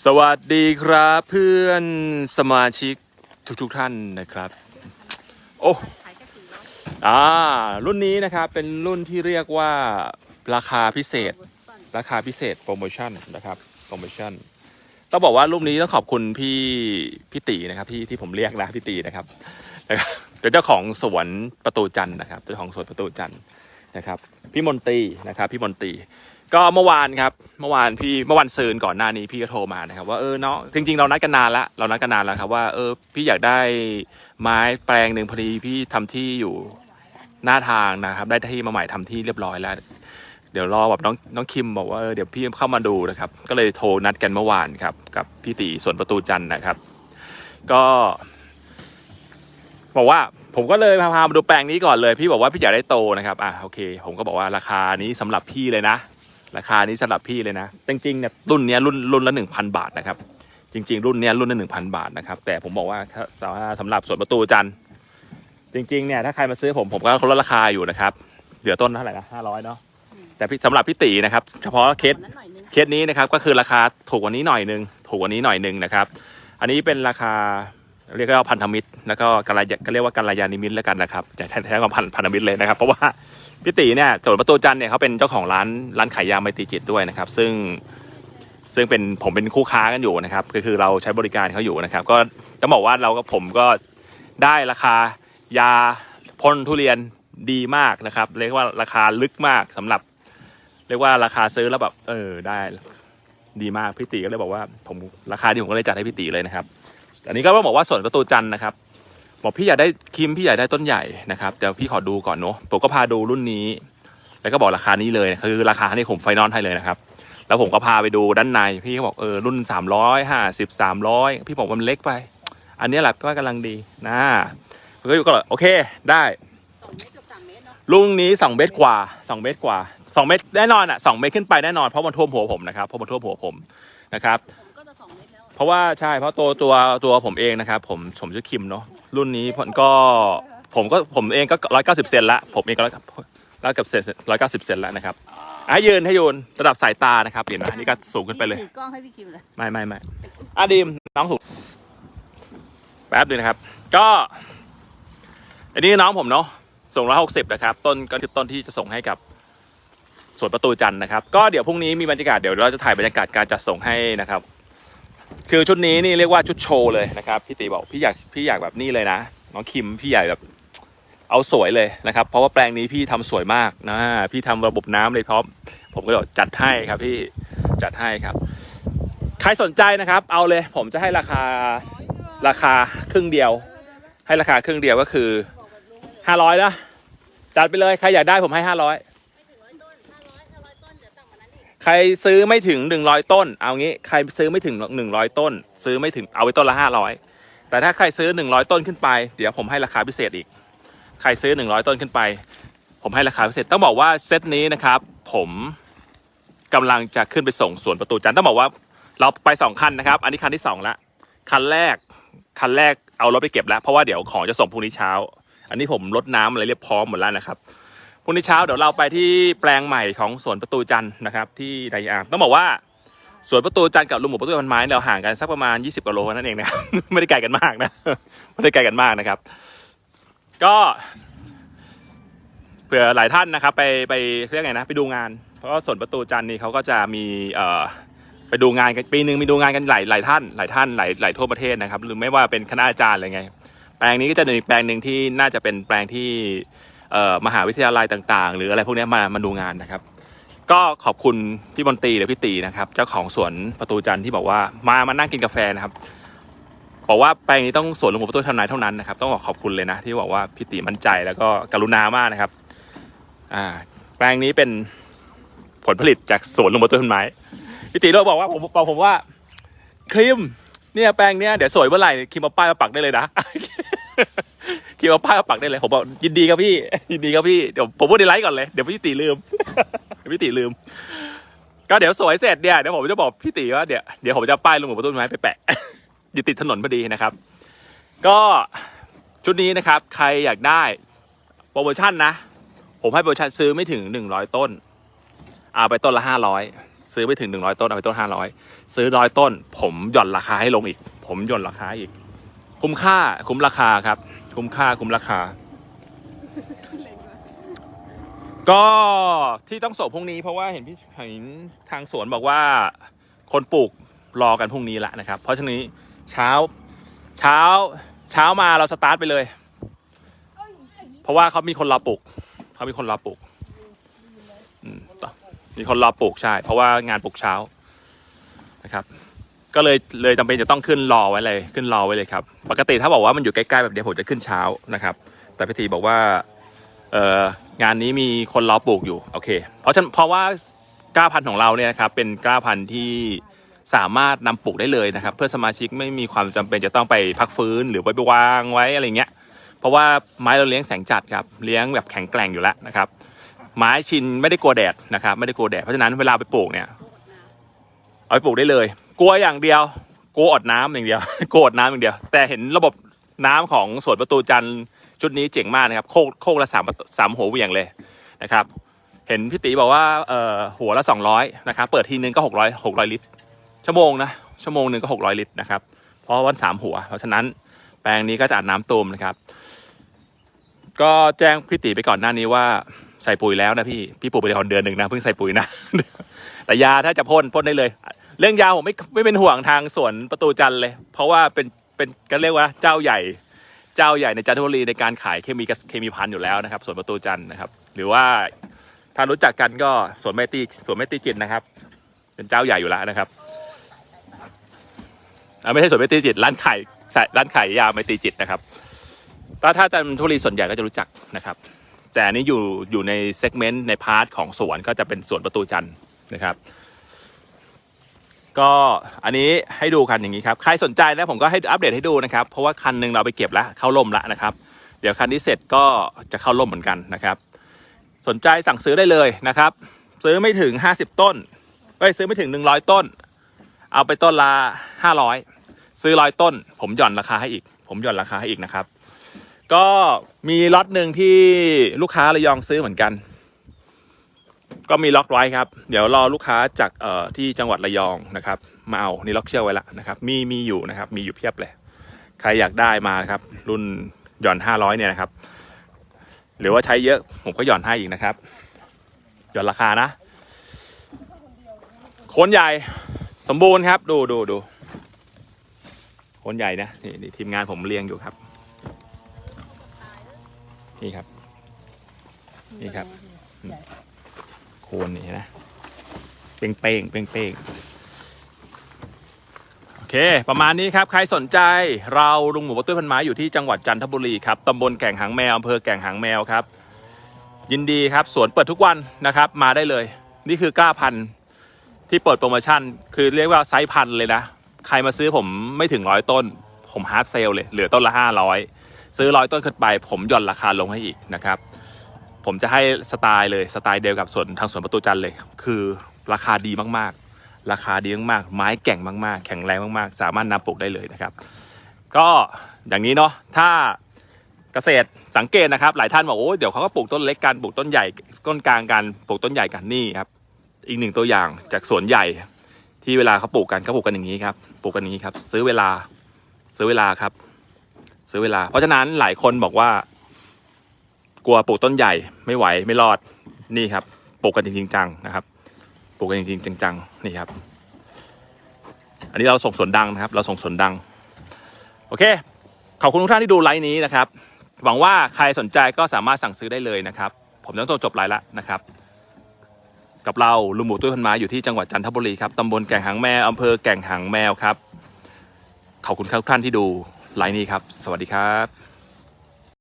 สวัสดีครับเพื่อนสมาชิกทุกๆทท่านนะครับ โอ้อ่ารุ่นนี้นะครับเป็นรุ่นที่เรียกว่าราคาพิเศษ ราคาพิเศษโปรโมชั่นนะครับโปรโมชั่นต้องบอกว่ารูปนี้ต้องขอบคุณพี่พี่ตีนะครับที่ที่ผมเรียกนะพี่ตีนะครับนะครับเป็นเจ้าของสวนประตูจันนะครับเจ้าของสวนประตูจันนะครับพี่มนตรีนะครับพี่มนตรี ก็เมื่อวานครับเมื่อวานพี่เมื่อวันซืนก่อนหน้านี้พี่ก็โทรมานะครับว่าเออเนาะจริงๆเรานัดกันนานละเรานัดกันนานแล้วครับว่าเออพี่อยากได้ไม้แปลงหนึ่งพอดีพี่ทำที่อยู่หน้าทางนะครับ ได้ที่มาใหม่ทำที่เรียบร้อยแล้วเดี๋ยวรอแบบน้องน้องคิมบอกว่าเออเดี๋ยวพี่เข้ามาดูนะครับ ก็เลยโทรนัดกันเมื่อวานครับ กับพี่ตีสวนประตูจันนะครับ ก็บอกว่าผมก็เลยพาพามาดูแปลงนี้ก่อนเลย พี่บอกว่าพี่อยากได้โตนะครับอะโอเค ผมก็บอกว่าราคานี้สำหรับพี่เลยนะ ราคานี้สำหรับพี่เลยนะ จริงๆเนี่ยรุ่นเนี้ยรุ่นรุ่นละหนึ่งพันบาทนะครับ จริง ๆ รุ่นเนี้ยรุ่นละหนึ่งพันบาทนะครับ แต่ผมบอกว่าถ้าสำหรับสวนประตูจันทร์จริง ๆ เนี่ยถ้าใครมาซื้อผมผมก็ลดราคาอยู่นะครับ เหลือต้นเท่าไหร่นะห้าร้อยเนาะแต่พี่สำหรับพี่ตีนะครับ เฉพาะเคสเคสนี้นะครับก็คือราคาถูกกว่านี้หน่อยนึงถูกกว่านี้หน่อยนึงนะครับ อันนี้เป็นราคา เรียกว่าพันธมิตร แล้วก็กัลยาก็เรียกว่ากัลยาณิมิตรแล้วกันนะครับจะใช้คำพันพันธมิตรเลยนะครับ เพราะว่าพี่ตีเนี่ยสวนประตูจันเนี่ยเขาเป็นเจ้าของร้านร้านขายยาไมตรีจิตด้วยนะครับ ซึ่งซึ่งเป็นผมเป็นคู่ค้ากันอยู่นะครับ ก็คือเราใช้บริการเขาอยู่นะครับ ก็ต้องบอกว่าเราก็ผมก็ได้ราคายาพ่นทุเรียนดีมากนะครับ เรียกว่าราคาลึกมากสำหรับ เรียกว่าราคาซื้อแล้วแบบเออได้ดีมากพี่ตีก็เลยบอกว่า ผมราคาที่ผมก็เลยจัดให้พี่ตีเลยนะครับ อันนี้ก็ต้องบอกว่าส่วนประตูจันทร์นะครับ บอกพี่อยากได้คิมพี่อยากได้ต้นใหญ่นะครับแต่พี่ขอดูก่อนเนาะผมก็พาดูรุ่นนี้ แล้วก็บอกราคานี้เลยคือราคาที่ผมไฟนอลให้เลยนะครับ แล้วผมก็พาไปดูด้านใน พี่ก็บอกเออรุ่นสามร้อยห้าสิบสามร้อยพี่บอกว่ามันเล็กไป อันนี้แหละว่ากำลังดีนะผมก็อยู่ก็เลยโอเคได้สองเมตรกับสามเมตรเนาะลุงนี้สองเมตรกว่าสองเมตรกว่าสองเมตรแน่นอนอะสองเมตรขึ้นไปแน่นอนเพราะมันท่วมหัวผมนะครับเพราะมันท่วมหัวผมนะครับ รแล้วอะเพราะว่าใช่เพราะตัวตัวตัวผมเองนะครับผมผมชื่อคิมเนาะรุ่นนี้ผมก็ผมก็ผมเองก็ร้อยเก้าสิบเซนละผมเองก็ร้อยร้อยกับเซนร้อยเก้าสิบเซนแล้วนะครับให้ยืนให้ยืนระดับสายตานะครับเห็นไหมนี่ก็สูงขึ้นไปเลยถือกล้องให้พี่คิมเลยไม่ไม่ไม่อะดีมน้องถูกแป๊บนึงนะครับ ก็ อันนี้น้องผมเนาะส่งร้อยหกสิบนะครับ ต้นก็คือต้นที่จะส่งให้กับสวนประตูจันทร์นะครับ ก็เดี๋ยวพรุ่งนี้มีบรรยากาศเดี๋ยวเราจะถ่ายบรรยากาศการจัดส่งให้นะครับ คือชุดนี้นี่เรียกว่าชุดโชว์เลยนะครับพี่ตีบอกพี่อยากพี่อยากแบบนี้เลยนะน้องคิมพี่อยากแบบเอาสวยเลยนะครับ เพราะว่าแปลงนี้พี่ทำสวยมากนะพี่ทำระบบน้ำเลยพร้อมผมก็เลยบอกจัดให้ครับพี่จัดให้ครับ ใครสนใจนะครับ เอาเลย ผมจะให้ราคาราคาครึ่งเดียว ให้ราคาครึ่งเดียวก็คือห้าร้อยนะจัดไปเลยใครอยากได้ผมให้ห้าร้อย ใครซื้อไม่ถึงหนึ่งร้อยต้น เอางี้ใครซื้อไม่ถึงหนึ่งร้อยต้น ซื้อไม่ถึงเอาไว้ต้นละห้าร้อยแต่ถ้าใครซื้อหนึ่งร้อยต้นขึ้นไป เดี๋ยวผมให้ราคาพิเศษอีก ใครซื้อหนึ่งร้อยต้นขึ้นไป ผมให้ราคาพิเศษต้องบอกว่าเซตนี้นะครับ ผมกำลังจะขึ้นไปส่งสวนประตูจันทร์ต้องบอกว่าเราไปสองคันนะครับ อันนี้คันที่สองละคันแรกคันแรกเอารถไปเก็บแล้ว เพราะว่าเดี๋ยวของจะส่งพรุ่งนี้เช้า อันนี้ผมลดน้ำอะไรเรียบพร้อมหมดแล้วนะครับ พรุ่งนี้เช้าเดี๋ยวเราไปที่แปลงใหม่ของสวนประตูจันทร์นะครับ ที่ไดอาร์ต้องบอกว่าสวนประตูจันทร์กับลุงหมูประตูพันไม้เราห่างกันสักประมาณ 20กิโลนั่นเองนะครับไม่ได้ไกลกันมากนะไม่ได้ไกลกันมากนะครับ ก็เผื่อหลายท่านนะครับ ไปไปเรียกไงนะ ไปดูงาน เพราะสวนประตูจันทร์นี่เขาก็จะมีเอ่อไปดูงานกันปีหนึ่งมีดูงานกันหลายหลายท่าน หลายท่านหลายหลายทั่วประเทศนะครับ หรือไม่ว่าเป็นคณะอาจารย์อะไรไง แปลงนี้ก็จะเป็นอีกแปลงหนึ่งที่น่าจะเป็นแปลงที่ มหาวิทยาลัยต่างๆ หรืออะไรพวกนี้มามาดูงานนะครับ ก็ขอบคุณพี่บนตีหรือพี่ตีนะครับ เจ้าของสวนประตูจันทร์ที่บอกว่ามามานั่งกินกาแฟนะครับบอกว่าแปลงนี้ต้องสวนหลวงปู่ประตูทำนายเท่านั้นนะครับต้องบอกขอบคุณเลยนะ ที่บอกว่าพี่ตีมั่นใจแล้วก็กรุณามากนะครับ อ่า แปลงนี้เป็นผลผลิตจากสวนหลวงปู่ต้นไม้พี่ตีโรจน์บอกว่าผมบอกผมว่าครีมเนี่ยแปลงเนี้ยเดี๋ยวสวยเมื่อไหร่ครีมเอาป้ายมาปักได้เลยนะ ครีมเอาป้ายมาปักได้เลย ผมบอกยินดีครับพี่ ยินดีครับพี่ เดี๋ยวผมพูดในไลฟ์ก่อนเลย เดี๋ยวพี่ตีลืม เดี๋ยวพี่ตีลืม ก็เดี๋ยวสวยเสร็จเนี่ย เดี๋ยวผมจะบอกพี่ตีว่าเดี๋ยวเดี๋ยวผมจะป้ายลงหมูประตูไม้ไปแปะอยู่ติดถนนพอดีนะครับ ก็ชุดนี้นะครับ ใครอยากได้โปรโมชั่นนะ ผมให้โปรโมชั่นซื้อไม่ถึงหนึ่งร้อยต้น เอาไปต้นละห้าร้อยซื้อไม่ถึงหนึ่งร้อยต้นเอาไปต้นห้าร้อยซื้อร้อยต้น ผมหย่อนราคาให้ลงอีก ผมหย่อนราคาอีก คุ้มค่าคุ้มราคาครับ คุ้มค่าคุ้มราคา ก็ที่ต้องส่งพรุ่งนี้เพราะว่าเห็นพี่เห็นทางสวนบอกว่า คนปลูกรอกันพรุ่งนี้ละนะครับ เพราะฉะนั้นเช้าเช้าเช้ามาเราสตาร์ทไปเลย เพราะว่าเขามีคนรอปลูกเขามีคนรอปลูกอืมต่อมีคนรอปลูกใช่ เพราะว่างานปลูกเช้านะครับ ก็เลยเลยจำเป็นจะต้องขึ้นรอไว้เลยขึ้นรอไว้เลยครับ ปกติถ้าบอกว่ามันอยู่ใกล้ๆแบบเนี้ยผมจะขึ้นเช้านะครับ แต่พิธีบอกว่าเอองานนี้มีคนรอปลูกอยู่โอเค เพราะฉะนั้นเพราะว่ากล้าพันธุ์ของเราเนี่ยนะครับเป็นกล้าพันธุ์ที่สามารถนำปลูกได้เลยนะครับ เพื่อสมาชิกไม่มีความจำเป็นจะต้องไปพักฟื้นหรือไปวางไว้อะไรเงี้ยเพราะว่าไม้เราเลี้ยงแสงจัดครับเลี้ยงแบบแข็งแกร่งอยู่แล้วนะครับ ไม้ชินไม่ได้กลัวแดดนะครับไม่ได้กลัวแดดเพราะฉะนั้นเวลาไปปลูกเนี่ย เอาไปปลูกได้เลย กลัวอย่างเดียว กลัวอดน้ำอย่างเดียว กลัวอดน้ำอย่างเดียว แต่เห็นระบบน้ำของสวนประตูจันทร์ชุดนี้เจ๋งมากนะครับ โคกโคกละสามสามหัวเวี่ยงเลยนะครับ เห็นพี่ตีบอกว่าเอ่อหัวละสองร้อยนะครับ เปิดทีนึงก็หกร้อยหกร้อยลิตร ชั่วโมงนะ ชั่วโมงหนึ่งก็หกร้อยลิตรนะครับ เพราะวันสามหัว เพราะฉะนั้นแปลงนี้ก็จะอัดน้ำตูมนะครับ ก็แจ้งพี่ตีไปก่อนหน้านี้ว่าใส่ปุ๋ยแล้วนะพี่ พี่ปลูกไปก่อนเดือนหนึ่งนะเพิ่งใส่ปุ๋ยนะ แต่ยาถ้าจะพ่นพ่นได้เลย เรื่องยาวผมไม่ไม่เป็นห่วงทางสวนประตูจันเลย เพราะว่าเป็นเป็นก็เรียกว่าเจ้าใหญ่ เจ้าใหญ่ในจันทบุรีในการขายเคมีเคมีพันอยู่แล้วนะครับสวนประตูจันนะครับ หรือว่าถ้ารู้จักกันก็สวนแม่ตีสวนแม่ตีจิตนะครับ เป็นเจ้าใหญ่อยู่แล้วนะครับไม่ใช่สวนแม่ตีจิตร้านขายร้านขายยาแม่ตีจิตนะครับถ้าถ้าจันทบุรีส่วนใหญ่ก็จะรู้จักนะครับ แต่นี้อยู่อยู่ในเซกเมนต์ในพาร์ทของสวนก็จะเป็นสวนประตูจันนะครับ ก็อันนี้ให้ดูกันอย่างนี้ครับ ใครสนใจนะผมก็ให้อัปเดตให้ดูนะครับ เพราะว่าคันหนึ่งเราไปเก็บแล้วเข้าร่มแล้วนะครับ เดี๋ยวคันที่เสร็จก็จะเข้าร่มเหมือนกันนะครับ สนใจสั่งซื้อได้เลยนะครับ ซื้อไม่ถึง 50 ต้นเอ้ยซื้อไม่ถึง 100 ต้น เอาไปต้นละ500 ซื้อร้อยต้น ผมหย่อนราคาให้อีก ผมหย่อนราคาให้อีกนะครับ ก็มีล็อตหนึ่งที่ลูกค้าระยองซื้อเหมือนกัน ก็มีล็อกไว้ครับ เดี๋ยวรอลูกค้าจากเอ่อที่จังหวัดระยองนะครับ มาเอานี่ล็อกเชือกไว้ล้วนะครับ มีมีอยู่นะครับ มีอยู่เพียบเลย ใครอยากได้มาครับ รุ่นหย่อนห้าร้อยเนี่ยนะครับ หรือว่าใช้เยอะผมก็หย่อนให้อีกนะครับ หย่อนราคานะโคนใหญ่สมบูรณ์ครับ ดูดูดูโคนใหญ่นะนี่นี่ทีมงานผมเรียงอยู่ครับ นี่ครับ นี่ครับโคนนี่นะเป้งเป้งเป้งเป้งโอเค ประมาณนี้ครับ ใครสนใจเราลุงหมูปะตุ้ยพันไม้อยู่ที่จังหวัดจันทบุรีครับตำบลแก่งหางแมวอำเภอแก่งหางแมวครับ ยินดีครับสวนเปิดทุกวันนะครับ มาได้เลย นี่คือกล้าพันธุ์ที่เปิดโปรโมชั่น คือเรียกว่าไซส์พันธุ์เลยนะ ใครมาซื้อผมไม่ถึงร้อยต้น ผมฮาร์ดเซลเลยเหลือต้นละห้าร้อยซื้อร้อยต้นขึ้นไป ผมหย่อนราคาลงให้อีกนะครับ ผมจะให้สไตล์เลยสไตล์เดียวกับสวนทางสวนประตูจันเลย คือราคาดีมากๆ ราคาดีมากๆ ไม้แก่งมากๆ แข็งแรงมากๆ สามารถนำปลูกได้เลยนะครับ ก็อย่างนี้เนาะถ้าเกษตรสังเกตนะครับหลายท่านบอกโอ้ยเดี๋ยวเขาก็ปลูกต้นเล็กกันปลูกต้นใหญ่ต้นกลางกันปลูกต้นใหญ่กันนี่ครับอีกหนึ่งตัวอย่างจากสวนใหญ่ที่เวลาเขาปลูกกันเขาปลูกกันอย่างนี้ครับปลูกกันอย่างนี้ครับ ซื้อเวลาซื้อเวลาครับ ซื้อเวลา เพราะฉะนั้นหลายคนบอกว่า กลัวปลูกต้นใหญ่ไม่ไหวไม่รอดนี่ครับปลูกกันจริงจังนะครับปลูกกันจริงจังๆนี่ครับ อันนี้เราส่งสวนดังนะครับ เราส่งสวนดัง โอเคขอบคุณทุกท่านที่ดูไลฟ์นี้นะครับ หวังว่าใครสนใจก็สามารถสั่งซื้อได้เลยนะครับ ผมต้องตัวจบไลฟ์แล้วนะครับ กับเราลุงหมูตุ้ยพันไม้อยู่ที่จังหวัดจันทบุรีครับตำบลแก่งหางแมวอำเภอแก่งหางแมวครับขอบคุณครับทุกท่านที่ดูไลฟ์นี้ครับ สวัสดีครับ